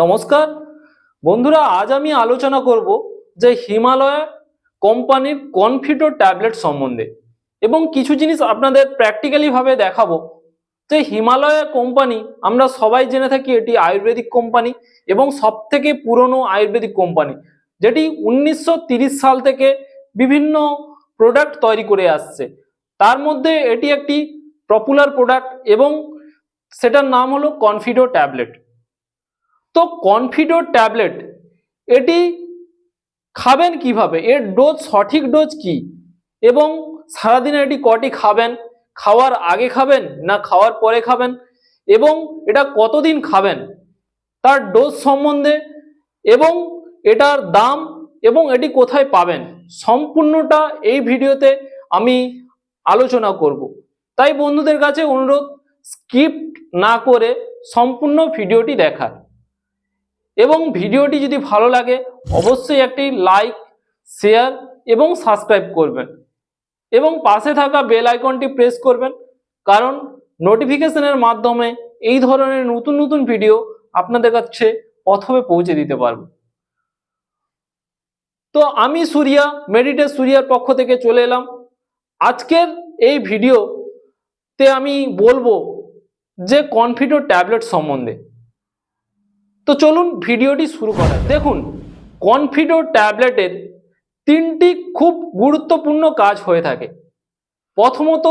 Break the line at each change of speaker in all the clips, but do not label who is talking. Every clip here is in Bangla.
নমস্কার। বন্ধুরা, আজ আমি আলোচনা করব যে হিমালয় কোম্পানির কনফিটো ট্যাবলেট সম্বন্ধে এবং কিছু জিনিস আপনাদের প্র্যাকটিক্যালি ভাবে দেখাবো। যে হিমালয় কোম্পানি, আমরা সবাই জেনে থাকি এটি আয়ুর্বেদিক কোম্পানি এবং সব থেকে পুরনো আয়ুর্বেদিক কোম্পানি, যেটি উনিশশো সাল থেকে বিভিন্ন প্রোডাক্ট তৈরি করে আসছে। তার মধ্যে এটি একটি পপুলার প্রোডাক্ট এবং সেটার নাম হলো কনফিডো ট্যাবলেট। তো কনফিডোর ট্যাবলেট এটি খাবেন কীভাবে? এর ডোজ সঠিক ডোজ কি? এবং সারাদিনে এটি কটি খাবেন? খাওয়ার আগে খাবেন না খাওয়ার পরে খাবেন? এবং এটা কতদিন খাবেন? তার ডোজ সম্বন্ধে এবং এটার দাম এবং এটি কোথায় পাবেন? সম্পূর্ণটা এই ভিডিওতে আমি আলোচনা করব। তাই বন্ধুদের কাছে অনুরোধ স্কিপ্ট না করে সম্পূর্ণ ভিডিওটি দেখার। এবং ভিডিওটি যদি ভালো লাগে, অবশ্যই একটি লাইক শেয়ার এবং সাবস্ক্রাইব করবেন। এবং পাশে থাকা বেল আইকনটি প্রেস করবেন, কারণ নোটিফিকেশনের মাধ্যমে এই ধরনের নতুন নতুন ভিডিও আপনাদের কাছে প্রথমে পৌঁছে দিতে পারব। তো আমি সুরিয়া মেডিটেস সুরিয়ার পক্ষ থেকে চলে এলাম। আজকের এই ভিডিওতে আমি বলব যে কনফিডো ট্যাবলেট সম্বন্ধে। তো চলুন ভিডিওটি শুরু করা। দেখুন কনফিডো ট্যাবলেটের তিনটি খুব গুরুত্বপূর্ণ কাজ হয়ে থাকে। প্রথমত,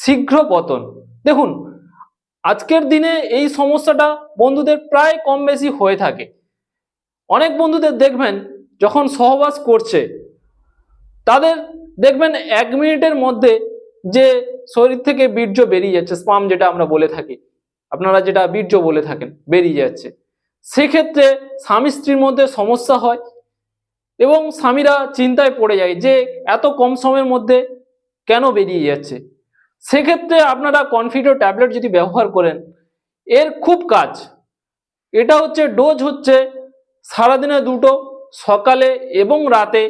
শীঘ্র পতন। দেখুন, আজকের দিনে এই সমস্যাটা বন্ধুদের প্রায় কম বেশি হয়ে থাকে। অনেক বন্ধুদের দেখবেন, যখন সহবাস করছে, তাদের দেখবেন এক মিনিটের মধ্যে যে শরীর থেকে বীর্য বেরিয়ে যাচ্ছে, স্পাম যেটা আমরা বলে থাকি। আপনারা যেটা বীর্য বলে থাকেন, বেরিয়ে যাচ্ছে। সেক্ষেত্রে স্বামী স্ত্রীর মধ্যে সমস্যা হয় এবং স্বামীরা চিন্তায় পড়ে যায় যে এত কম সময়ের মধ্যে কেন বেরিয়ে যাচ্ছে। সেক্ষেত্রে আপনারা কনফিডো ট্যাবলেট যদি ব্যবহার করেন, এর খুব কাজ। এটা হচ্ছে ডোজ হচ্ছে সারাদিনে দুটো, সকালে এবং রাতে।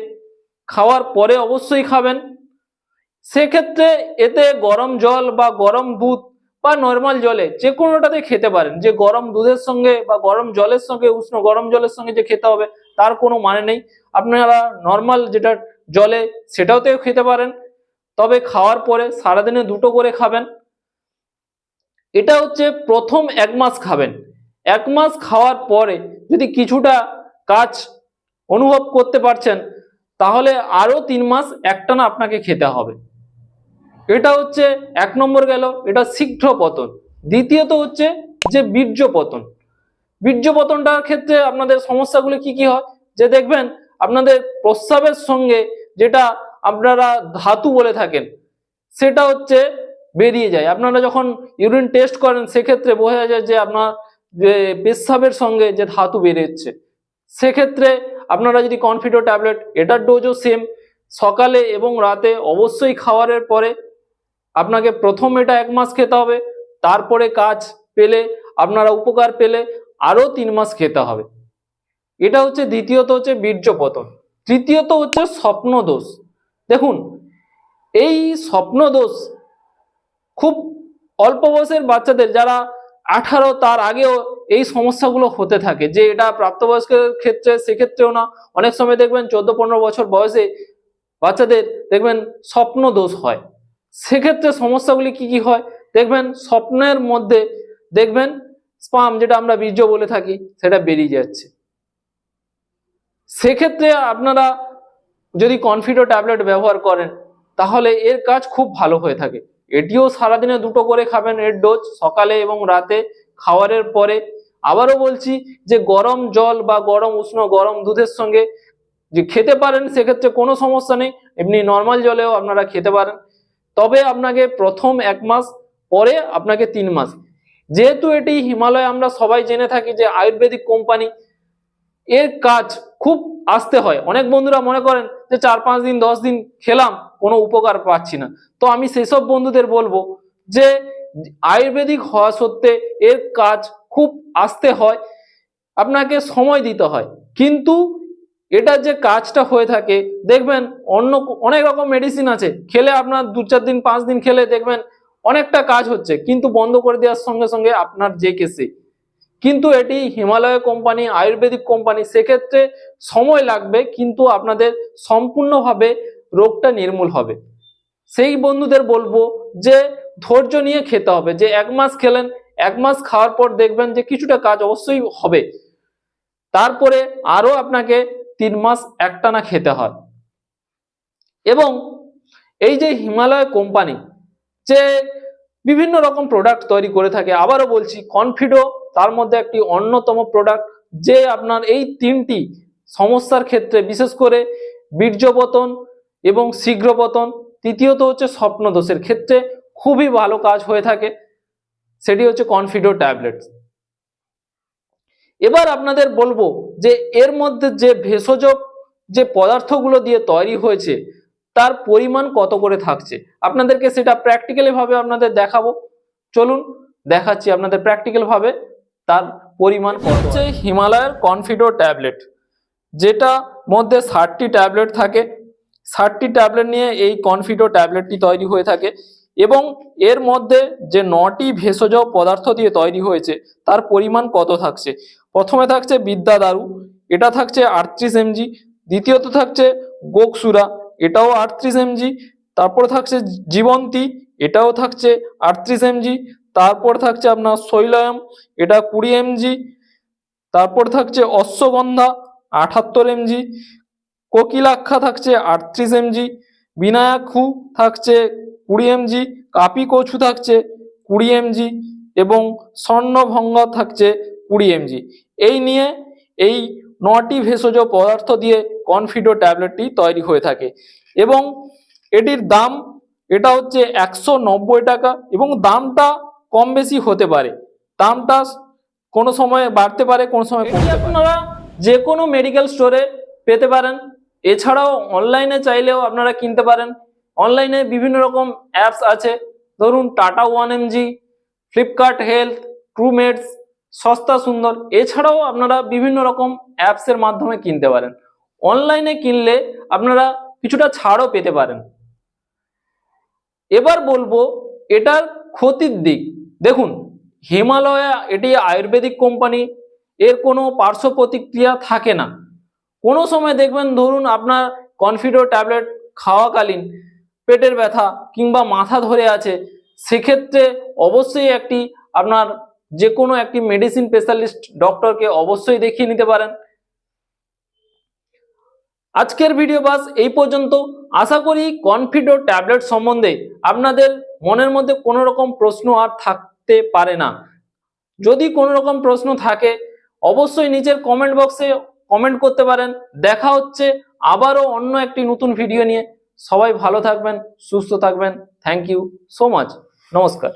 খাওয়ার পরে অবশ্যই খাবেন। সেক্ষেত্রে এতে গরম জল বা গরম দুধ বা নর্মাল জলে যে কোনোটাতে খেতে পারেন। যে গরম দুধের সঙ্গে বা গরম জলের সঙ্গে, উষ্ণ গরম জলের সঙ্গে যে খেতে হবে, তার কোনো মানে নেই। আপনারা নর্মাল যেটা জলে, সেটাতেও খেতে পারেন। তবে খাওয়ার পরে সারাদিনে দুটো করে খাবেন। এটা হচ্ছে প্রথম এক মাস খাবেন। এক মাস খাওয়ার পরে যদি কিছুটা কাজ অনুভব করতে পারছেন, তাহলে আরও তিন মাস একটানা আপনাকে খেতে হবে। এটা হচ্ছে এক নম্বর গেল, এটা শীঘ্র পতন। দ্বিতীয়ত হচ্ছে যে বীর্য পতন। বীর্য পতনটার ক্ষেত্রে আপনাদের সমস্যাগুলো কি কি হয়? যে দেখবেন, আপনাদের প্রস্রাবের সঙ্গে যেটা আপনারা ধাতু বলে থাকেন, সেটা হচ্ছে বেরিয়ে যায়। আপনারা যখন ইউরিন টেস্ট করেন, সেক্ষেত্রে বোঝা যায় যে আপনার যে পেশাবের সঙ্গে যে ধাতু বেরোচ্ছে, সেক্ষেত্রে আপনারা যদি কনফিডো ট্যাবলেট এটার ডোজও সেম সকালে এবং রাতে অবশ্যই খাওয়ারের পরে আপনাকে প্রথম এটা এক মাস খেতে হবে, তারপরে কাজ পেলে, আপনারা উপকার পেলে আরও তিন মাস খেতে হবে। এটা হচ্ছে দ্বিতীয়ত হচ্ছে বীর্য পতন তৃতীয়ত হচ্ছে স্বপ্ন দোষ দেখুন, এই স্বপ্ন দোষ খুব অল্প বয়সের বাচ্চাদের, যারা আঠারো তার আগেও এই সমস্যাগুলো হতে থাকে, যে এটা প্রাপ্তবয়স্কের ক্ষেত্রে, সেক্ষেত্রেও না। অনেক সময় দেখবেন চোদ্দ পনেরো বছর বয়সে বাচ্চাদের দেখবেন স্বপ্ন দোষ হয়। সেক্ষেত্রে সমস্যাগুলি কি কি হয়? দেখবেন স্বপ্নের মধ্যে দেখবেন স্পাম যেটা আমরা বীর্য বলে থাকি, সেটা বেরিয়ে যাচ্ছে। সেক্ষেত্রে আপনারা যদি কনফিডো ট্যাবলেট ব্যবহার করেন, তাহলে এর কাজ খুব ভালো হয়ে থাকে। এটিও সারাদিনে দুটো করে খাবেন এর ডোজ সকালে এবং রাতে খাওয়ারের পরে। আবারও বলছি যে গরম জল বা গরম উষ্ণ গরম দুধের সঙ্গে যে খেতে পারেন, সেক্ষেত্রে কোনো সমস্যা নেই। এমনি নর্মাল জলেও আপনারা খেতে পারেন। তবে আপনাকে প্রথম এক মাস, পরে আপনাকে তিন মাস। যেহেতু এটি হিমালয়, আমরা সবাই জেনে থাকি যে আয়ুর্বেদিক কোম্পানি, এর কাজ খুব আসতে হয়। অনেক বন্ধুরা মনে করেন যে চার পাঁচ দিন, দশ দিন খেলাম, কোনো উপকার পাচ্ছি না। তো আমি সেসব বন্ধুদের বলব যে আয়ুর্বেদিক হওয়া সত্ত্বে এর কাজ খুব আসতে হয়, আপনাকে সময় দিতে হয়। কিন্তু এটার যে কাজটা হয়ে থাকে, দেখবেন অন্য অনেক রকম মেডিসিন আছে। খেলে আপনার দু চার দিন, পাঁচ দিন খেলে দেখবেন অনেকটা কাজ হচ্ছে, কিন্তু বন্ধ করে দেওয়ার সঙ্গে সঙ্গে আপনার যে কেসে। কিন্তু এটি হিমালয় কোম্পানি, আয়ুর্বেদিক কোম্পানি, সেক্ষেত্রে সময় লাগবে, কিন্তু আপনাদের সম্পূর্ণভাবে রোগটা নির্মূল হবে। সেই বন্ধুদের বলব যে ধৈর্য নিয়ে খেতে হবে, যে এক মাস খেলেন, এক মাস খাওয়ার পর দেখবেন যে কিছুটা কাজ অবশ্যই হবে। তারপরে আরও আপনাকে তিন মাস একটানা খেতে হয়। এবং এই যে হিমালয় কোম্পানি, যে বিভিন্ন রকম প্রোডাক্ট তৈরি করে থাকে, আবারও বলছি কনফিডো তার মধ্যে একটি অন্যতম প্রোডাক্ট যে আপনার এই তিনটি সমস্যার ক্ষেত্রে, বিশেষ করে বীর্যপতন এবং শীঘ্রপতন তৃতীয়ত হচ্ছে স্বপ্ন দোষের ক্ষেত্রে খুবই ভালো কাজ হয়ে থাকে, সেটি হচ্ছে কনফিডো ট্যাবলেটস এবার আপনাদের বলব যে এর মধ্যে যে ভেষজ যে পদার্থগুলো দিয়ে তৈরি হয়েছে, তার পরিমাণ কত করে থাকছে? আপনাদেরকে সেটা প্র্যাকটিক্যালি ভাবে আপনাদের দেখাবো। চলুন দেখাচ্ছি আপনাদের প্র্যাকটিক্যাল ভাবে তার পরিমাণ হচ্ছে হিমালয়ের কনফিডো ট্যাবলেট যেটা মধ্যে ষাটটি ট্যাবলেট থাকে। ষাটটি ট্যাবলেট নিয়ে এই কনফিডো ট্যাবলেটটি তৈরি হয়ে থাকে এবং এর মধ্যে যে নটি ভেষজ পদার্থ দিয়ে তৈরি হয়েছে, তার পরিমাণ কত থাকছে? প্রথমে থাকছে বিদ্যা দারু, এটা থাকছে আটত্রিশ এমজি, দ্বিতীয়ত থাকছে গোকসুরা, এটাও আটত্রিশ এমজি, তারপর থাকছে জীবন্তী, এটাও থাকছে আটত্রিশ এমজি, তারপর থাকছে আপনার শৈলয়ম, এটা কুড়ি এমজি, তারপর থাকছে অশ্বগন্ধা, আটাত্তর এমজি, কোকিলাক্ষা থাকছে আটত্রিশ এমজি, বিনায়াক্ষু থাকছে কুড়ি এমজি কাপি কচু থাকছে কুড়ি এমজি এবং স্বর্ণভঙ্গ থাকছে কুড়ি এমজি এই নিয়ে এই নটি ভেষজ পদার্থ দিয়ে কনফিডো ট্যাবলেটটি তৈরি হয়ে থাকে। এবং এটির দাম, এটা হচ্ছে একশো নব্বই টাকা এবং দামটা কম বেশি হতে পারে। দামটা কোনো সময় বাড়তে পারে, কোনো সময় কমতে আপনারা যে কোনো মেডিকেল স্টোরে পেতে পারেন। এছাড়াও অনলাইনে চাইলেও আপনারা কিনতে পারেন। অনলাইনে বিভিন্ন রকম অ্যাপস আছে। ধরুন Tata one MG Flipkart health Truemeds সস্তা, সুন্দর। এছাড়াও আপনারা বিভিন্ন রকম অ্যাপসের মাধ্যমে কিনতে পারেন। অনলাইনে কিনলে আপনারা কিছুটা ছাড়ও পেতে পারেন। এবার বলব, এটার ক্ষতির দিক। দেখুন, হিমালয়া এটি আয়ুর্বেদিক কোম্পানি এর কোনো পার্শ্ব প্রতিক্রিয়া থাকে না। কোনো সময় দেখবেন, ধরুন আপনার কনফিডো ট্যাবলেট খাওয়াকালীন পেটের ব্যথা কিংবা মাথা ধরে আছে, সেক্ষেত্রে অবশ্যই একটি আপনার যে কোনো একটি মেডিসিন স্পেশালিস্ট ডক্টরকে অবশ্যই দেখিয়ে নিতে পারেন। আজকের ভিডিও বাস এই পর্যন্ত। আশা করি কনফিডো ট্যাবলেট সম্বন্ধে আপনাদের মনের মধ্যে কোনো রকম প্রশ্ন আর থাকতে পারে না। যদি কোনো রকম প্রশ্ন থাকে, অবশ্যই নিচের কমেন্ট বক্সে কমেন্ট করতে পারেন। দেখা হচ্ছে আবারও অন্য একটি নতুন ভিডিও নিয়ে। সবাই ভালো থাকবেন, সুস্থ থাকবেন। থ্যাংক ইউ সো মাচ নমস্কার।